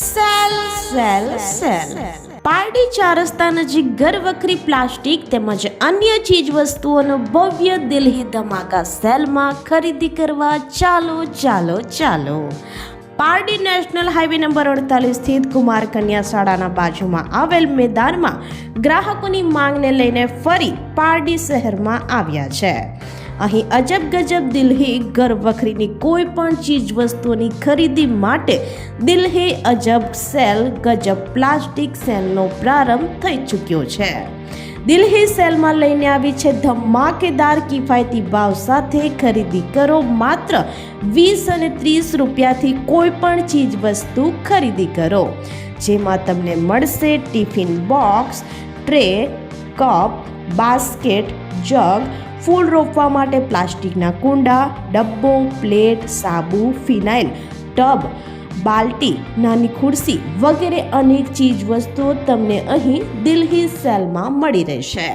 Sale sale sale. Pardi ચાર રસ્તા નજીક ઘર વખરી પ્લાસ્ટિક તેમજ અન્ય ચીજ વસ્તુઓનો ભવ્ય દિલ્હી ધમાકા સેલમાં ખરીદી કરવા ચાલો ચાલો ચાલો. પારડી નેશનલ હાઈવે નંબર અડતાલીસ સ્થિત કુમાર કન્યા શાળાના બાજુમાં આવેલ મેદાનમાં ગ્રાહકોની માંગને લઈને ફરી પારડી શહેરમાં આવ્યા છે. અહીં અજબ ગજબ દિલ્હી ઘર વખરીની કોઈ પણ ચીજ વસ્તુઓની ખરીદી માટે દિલ્હી અજબ સેલ ગજબ પ્લાસ્ટિક સેલનો પ્રારંભ થઈ ચૂક્યો છે. દિલ્હી સેલમાં લઈને આવી છે ધમાકેદાર કિફાયતી ભાવ સાથે ખરીદી કરો માત્ર વીસ અને ત્રીસ રૂપિયાથી કોઈ પણ ચીજ વસ્તુ ખરીદી કરો. જેમાં તમને મળશે tiffin box, tray, cup, basket, jug, ફૂલ રોપવા માટે પ્લાસ્ટિકના કુંડા, ડબ્બો, પ્લેટ, સાબુ, ફિનાઇલ, ટબ બાલટી, નાની ખુરશી વગેરે અનેક ચીજ વસ્તુઓ તમને અહીં દિલ્હી સેલમાં મળી રહેશે.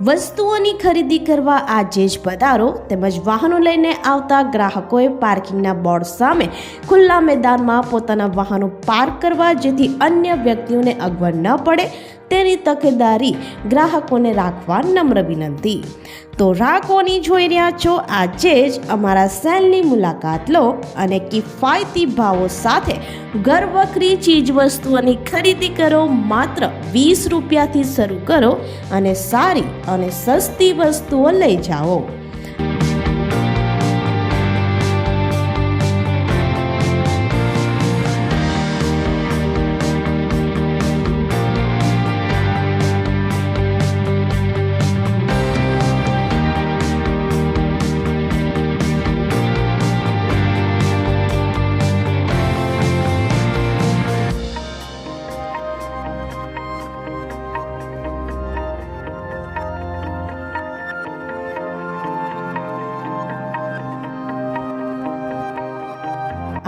વસ્તુઓની ખરીદી કરવા આજે જ પધારો તેમજ વાહનો લઈને આવતા ગ્રાહકોએ પાર્કિંગના બોર્ડ સામે ખુલ્લા મેદાનમાં પોતાના વાહનો પાર્ક કરવા જેથી અન્ય વ્યક્તિઓને અગવડ ન પડે તેની તકેદારી ગ્રાહકોને રાખવા નમ્ર વિનંતી. તો રાકોની જોઈ રહ્યા છો, આજે જ અમારા સેલની મુલાકાત લો અને કિફાયતી ભાવો સાથે ઘર વખરી ચીજ વસ્તુઓની ખરીદી કરો, માત્ર વીસ રૂપિયાથી શરૂ કરો અને સારી અને સસ્તી વસ્તુઓ લઈ જાઓ.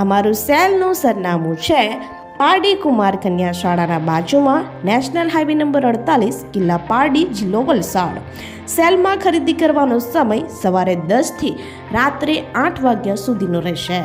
અમારું સેલનું સરનામું છે પારડી કુમાર કન્યા શાળાના બાજુમાં નેશનલ હાઈવે નંબર અડતાલીસ, કિલ્લા પારડી, જિલ્લો વલસાડ. સેલમાં ખરીદી કરવાનો સમય સવારે દસથી રાત્રે આઠ વાગ્યા સુધીનો રહેશે.